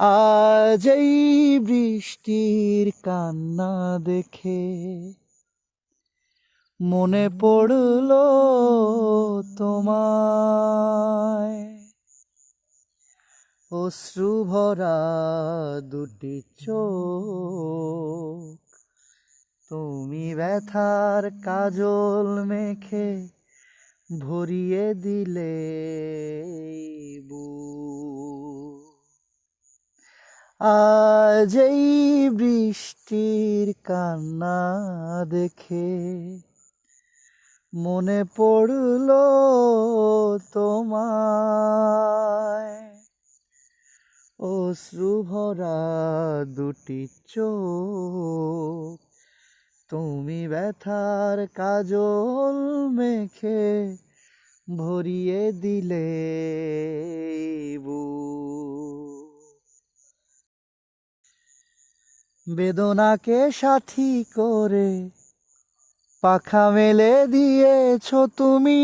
আজ এই বৃষ্টির কান্না দেখে মনে পড়ল তোমায় অশ্রু ভরা দুটি চোখ, তুমি ব্যথার কাজল মেখে ভরিয়ে দিলে বুক। আজ এই বৃষ্টির কান্না দেখে মনে পড়ল তোমায়। অশ্রু ভরা দুটি চোখ, তুমি ব্যথার কাজল মেখে ভরিয়ে দিলে। বেদনাকে সাথী করে পাখা মেলে দিয়েছ তুমি।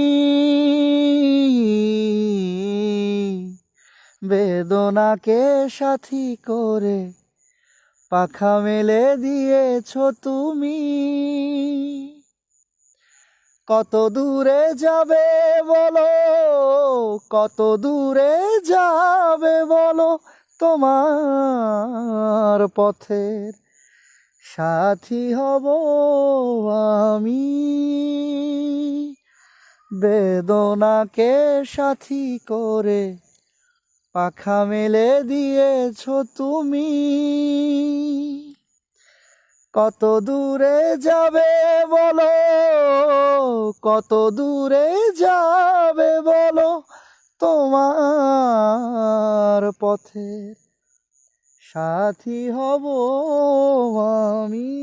বেদনাকে সাথী করে পাখা মেলে দিয়েছ তুমি। কত দূরে যাবে বলো, কত দূরে যাবে বলো তোমার পথের সাথী হব আমি। বেদনাকে সাথী করে পাখা মেলে দিয়েছ তুমি। কত দূরে যাবে বলো, কত দূরে যাবে বলো তোমার পথের সাথী হব আমি।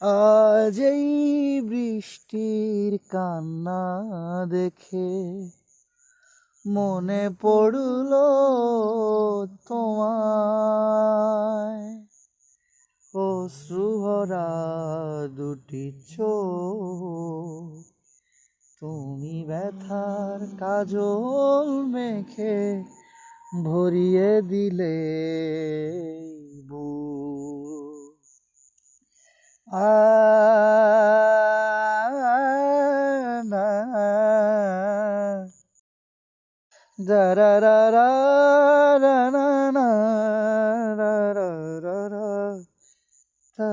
আজ এই বৃষ্টির কান্না দেখে মনে পড়ল তোমায়। অশ্রুভরা দুটি চোখ ব্যথার কাজল মেখে ভরিয়ে দিলে না da ra ra ra ra na na ra ra ra ra ta